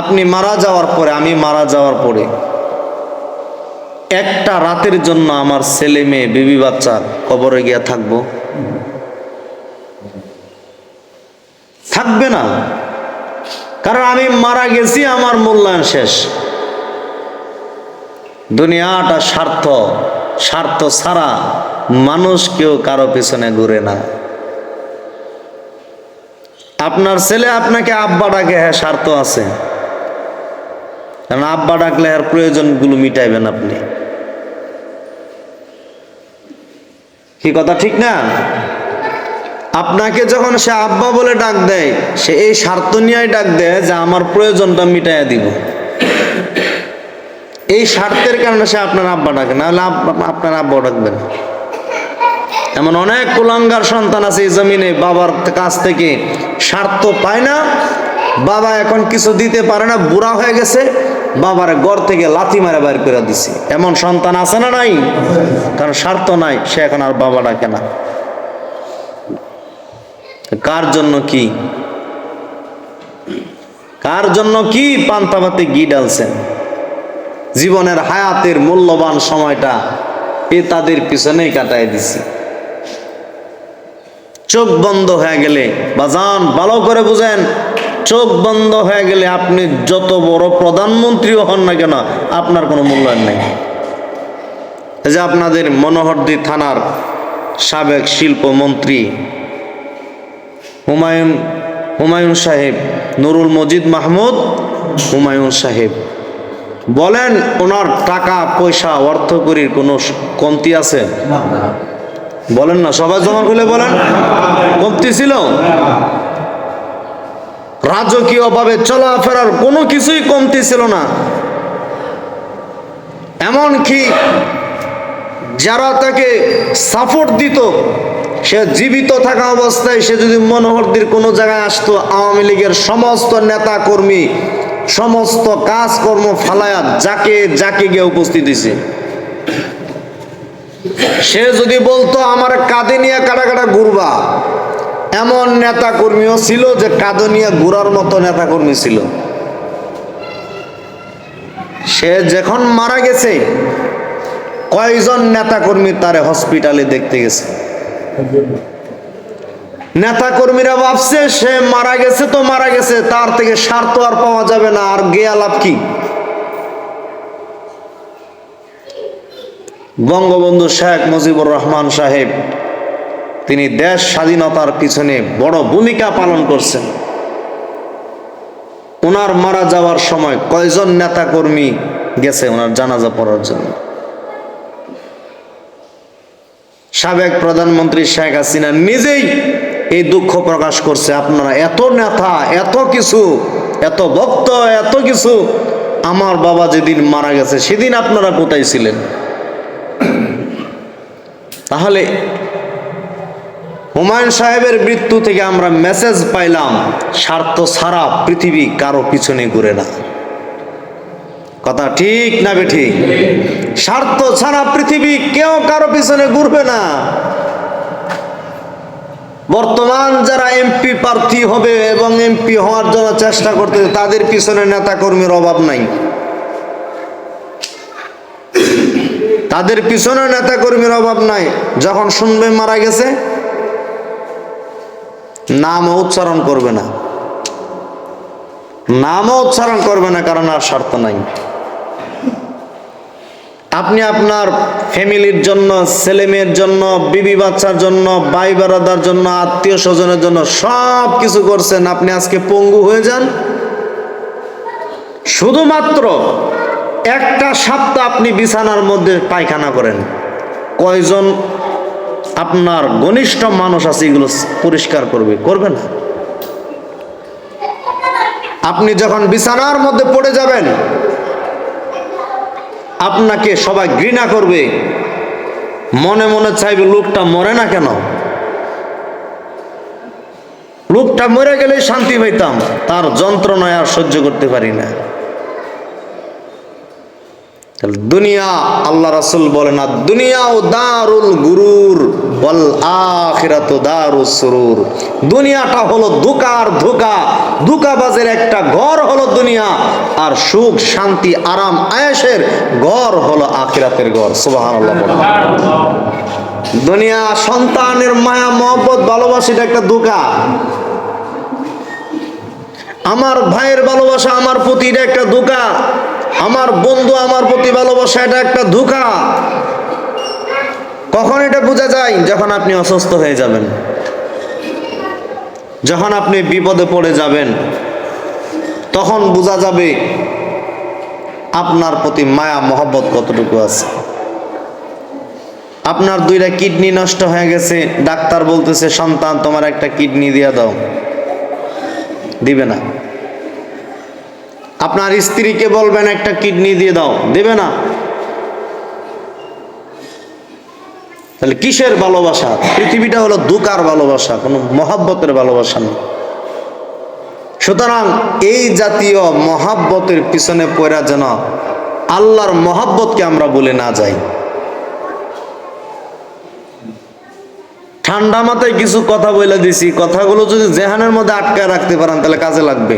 আপনি মারা যাওয়ার পরে, আমি মারা যাওয়ার পরে, একটা রাতের জন্য আমার ছেলে মেয়ে, বিবি বাচ্চার কবরে গিয়া থাকব। থাকবে না। কারণ আমি মারা গেছি, আমার মূল্যায়ন শেষ। দুনিয়াটা স্বার্থ। স্বার্থ ছাড়া মানুষ কেউ কারও পিছনে ঘুরে না। আপনার ছেলে আপনাকে আব্বা ডাকে হ্যাঁ স্বার্থ আছে। কারণ আব্বা ডাকলে আর প্রয়োজনগুলো মিটাইবেন আপনি। কি কথা ঠিক না? আপনাকে যখন সে আব্বা বলে ডাক দেয়, সে এই স্বার্থ নিয়েই ডাক দেয় যে আমার প্রয়োজনটা মিটাইয়া দিব। এই স্বার্থের কারণে সে আপনার আব্বা ডাকে, নাহলে আব্বা- আপনার আব্বা না এমন অনেক কুলাঙ্গার সন্তান আছে এই জমিনে, বাবার কাছ থেকে স্বার্থ পায় না, বাবা এখন কিছু দিতে পারে না, বুড়া হয়ে গেছে বাবার ঘর থেকে লাথি মারা বাইর করে দিছে। এমন সন্তান আছে না নাই? কারণ স্বার্থ নাই, সে এখন আর বাবা ডাকে না। কার জন্য কি? কার জন্য কি পান্তাভাতে ঘি ডালছেন জীবনের হায়াতের মূল্যবান সময়টা এ তাদের পিছনেই কাটায় দিছি। চোখ বন্ধ হয়ে গেলে বাজান ভালো করে বুঝেন চোখ বন্ধ হয়ে গেলে আপনি যত বড় প্রধানমন্ত্রীও হন না কেন আপনার কোনো মূল্যায়ন নেই। এই যে আপনাদের মনোহরদি থানার সাবেক শিল্পমন্ত্রী হুমায়ুন হুমায়ুন সাহেব নুরুল মজিদ মাহমুদ হুমায়ুন সাহেব বলেন ওনার টাকা পয়সা অর্থকরীর কোনো কমতি আছে? বলেন না সবাই জমা খুলে বলেন। কমতি ছিল? রাজকীয়ভাবে চলাফেরার কোনো কিছুই কমতি ছিল না। এমনকি যারা তাকে সাপোর্ট দিত, সে জীবিত থাকা অবস্থায় সে যদি মনোহরদির কোনো জায়গায় আসতো, আওয়ামী লীগের সমস্ত নেতা কর্মী সমস্ত কাজকর্ম ফালায়া যাকে যাকে গিয়ে উপস্থিত দিছে। সে যদি বলতো, আমার কাঁধে নিয়ে কাটা কাটা ঘুরবা। এমন নেতা কর্মীও ছিল যে কাঁধে নিয়ে ঘুরার মতো নেতা কর্মী ছিল। সে যখন মারা গেছে, কয়জন নেতা কর্মী তারে হসপিটালে দেখতে গেছে? নেতা কর্মীরা ভাবছে, সে মারা গেছে তো মারা গেছে, তার থেকে স্বার্থ আর পাওয়া যাবে না, আর গেয়া লাভ কি? বঙ্গবন্ধু শেখ মুজিবুর রহমান সাহেব তিনি দেশ স্বাধীনতার পিছনে বড় ভূমিকা পালন করছেন। ওনার মারা যাওয়ার সময় কয়জন নেতা কর্মী গেছে ওনার জানাজা পড়ার জন্য? সাবেক প্রধানমন্ত্রী শেখ হাসিনা নিজেই এই দুঃখ প্রকাশ করছে, আপনারা এত নেতা, এত কিছু, এত ভক্ত, এত কিছু, আমার বাবা যেদিন মারা গেছে সেদিন আপনারা কোথায় ছিলেন? তাহলে হুমায়ুন সাহেবের মৃত্যু থেকে আমরা মেসেজ পাইলাম, স্বার্থ ছাড়া পৃথিবী কারও পিছনে ঘুরে না। কথা ঠিক না বে ঠিক স্বার্থ ছাড়া পৃথিবী কেউ কারও পিছনে ঘুরবে না। বর্তমান যারা এমপি প্রার্থী হবে এবং এমপি হওয়ার জন্য চেষ্টা করতে তাদের পিছনে নেতা কর্মীর অভাব নাই। তাদের পিছনে নেতা কর্মীর অভাব নাই। যখন শুনবে মারা গেছে নামও উচ্চারণ করবে না। নামও উচ্চারণ করবে না কারণ আর স্বার্থ নাই। আপনি আপনার ফ্যামিলির জন্য, ছেলে মেয়ের জন্য, বিবি বাচ্চার জন্য, ভাই বেড়াদার জন্য, আত্মীয় স্বজনের জন্য সব কিছু করছেন। আপনি আজকে পঙ্গু হয়ে যান। শুধুমাত্র একটা সপ্তাহ আপনি বিছানার মধ্যে পায়খানা করেন। কয়জন আপনার ঘনিষ্ঠ মানুষ আছে, এগুলো পরিষ্কার করবে। করবে না। আপনি যখন বিছানার মধ্যে পড়ে যাবেন, আপনাকে সবাই ঘৃণা করবে। মনে মনে চাইবে, লোকটা মরে না কেন? লোকটা মরে গেলেই শান্তি পাইতাম, তার যন্ত্রণায় আর সহ্য করতে পারি না। দুনিয়া, আল্লাহ রাসুল বলে না দুনিয়া ও দারুল গুরুর ওয়াল আখিরাতু দারুস সুরুর। দুনিয়াটা হলো ধোকার ধোকা। ধোকাবাজের একটা ঘর হলো দুনিয়া। আর সুখ, শান্তি, আরাম আয়েশের ঘর হলো আখিরাতের ঘর। সুবহানাল্লাহ দুনিয়া সন্তানের মায়া, মহব্বত, ভালোবাসিটা একটা ধোকা। আমার ভাইয়ের ভালোবাসা আমার প্রতি এটা একটা ধোকা। আমার বন্ধু আমার প্রতি ভালোবাসা এটা একটা ধোকা। কখন এটা বোঝা যায়? যখন আপনি অসুস্থ হয়ে যাবেন। যখন আপনি বিপদে পড়ে যাবেন, তখন বোঝা যাবে আপনার প্রতি মায়া, মহব্বত কতটুকু আছে। আপনার দুইটা কিডনি নষ্ট হয়ে গেছে, ডাক্তার বলতেছে, সন্তান, তোমার একটা কিডনি দিয়ে দাও। দিবে না। আপনার স্ত্রীকে বলবেন, একটা কিডনি দিয়ে দাও। দেবে না। তাহলে কিসের ভালোবাসা? পৃথিবীটা হলো দুকার ভালোবাসা, কোনো মহাব্বতের ভালোবাসা নেই সুতরাং এই জাতীয় মহাব্বতের পিছনে পড়া যেন আল্লাহর মহাব্বতকে আমরা বলে না যাই। ঠান্ডা মাথায় কিছু কথা বলে দিছি, কথাগুলো যদি জেহানের মধ্যে আটকায় রাখতে পারেন তাহলে কাজে লাগবে।